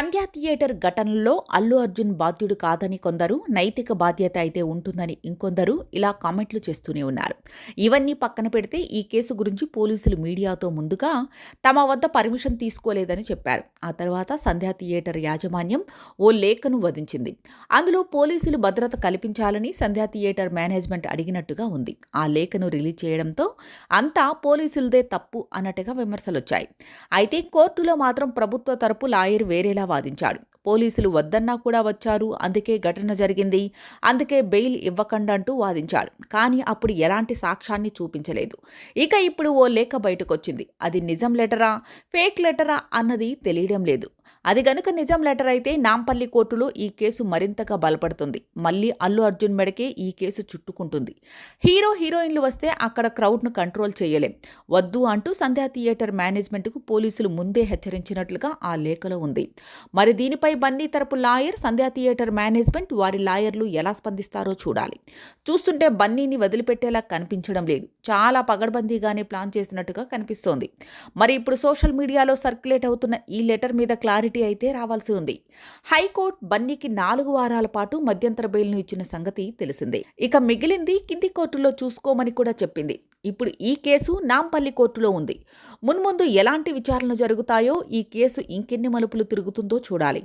సంధ్యా theatre ఘటనలో అల్లు అర్జున్ బాధ్యుడు కాదని కొందరు నైతిక బాధ్యత అయితే ఉంటుందని ఇంకొందరు ఇలా కామెంట్లు చేస్తూనే ఉన్నారు. ఇవన్నీ పక్కన పెడితే ఈ కేసు గురించి పోలీసులు మీడియాతో ముందుగా తమ వద్ద పర్మిషన్ తీసుకోలేదని చెప్పారు. ఆ తర్వాత సంధ్యా థియేటర్ యాజమాన్యం ఓ లేఖను వధించింది. అందులో పోలీసులు భద్రత కల్పించాలని సంధ్యా థియేటర్ మేనేజ్మెంట్ అడిగినట్టుగా ఉంది. ఆ లేఖను రిలీజ్ చేయడంతో అంతా పోలీసులదే తప్పు అన్నట్టుగా విమర్శలొచ్చాయి. అయితే కోర్టులో మాత్రం ప్రభుత్వ తరపు లాయర్ వేరేలా వాదించాడు. పోలీసులు వద్దన్నా కూడా వచ్చారు. అందుకే ఘటన జరిగింది. అందుకే బెయిల్ ఇవ్వకండంటూ వాదించాడు. కానీ అప్పుడు ఎలాంటి సాక్ష్యాన్ని చూపించలేదు. ఇక ఇప్పుడు ఓ లేఖ బయటకొచ్చింది. అది నిజం లెటరా? ఫేక్ లెటరా? అన్నది తెలియడం లేదు. అది గనుక నిజం లెటర్ అయితే నాంపల్లి కోర్టులో ఈ కేసు మరింతగా బలపడుతుంది. మళ్ళీ అల్లు అర్జున్ మెడకే ఈ కేసు చుట్టుకుంటుంది. హీరో హీరోయిన్లు వస్తే అక్కడ క్రౌడ్ను కంట్రోల్ చేయలేం. వద్దు అంటూ సంధ్యా థియేటర్ మేనేజ్మెంట్కు పోలీసులు ముందే హెచ్చరించినట్లుగా ఆ లేఖలో ఉంది. మరి దీనిపై బన్నీ తరపు లాయర్ సంధ్యా థియేటర్ మేనేజ్మెంట్ వారి లాయర్లు ఎలా స్పందిస్తారో చూడాలి. చూస్తుంటే బన్నీని వదిలిపెట్టేలా కనిపించడం లేదు. చాలా పగడ్బందీగానే ప్లాన్ చేసినట్టుగా కనిపిస్తోంది. మరి ఇప్పుడు సోషల్ మీడియాలో సర్క్యులేట్ అవుతున్న ఈ లెటర్ మీద క్లారిటీ అయితే రావాల్సి ఉంది. హైకోర్టు బన్నీకి నాలుగు వారాల పాటు మధ్యంతర బెయిల్ను ఇచ్చిన సంగతి తెలిసిందే. ఇక మిగిలింది కింది కోర్టులో చూసుకోమని కూడా చెప్పింది. ఇప్పుడు ఈ కేసు నాంపల్లి కోర్టులో ఉంది. మున్ముందు ఎలాంటి విచారణలు జరుగుతాయో ఈ కేసు ఇంకెన్ని మలుపులు తిరుగుతుందో చూడాలి.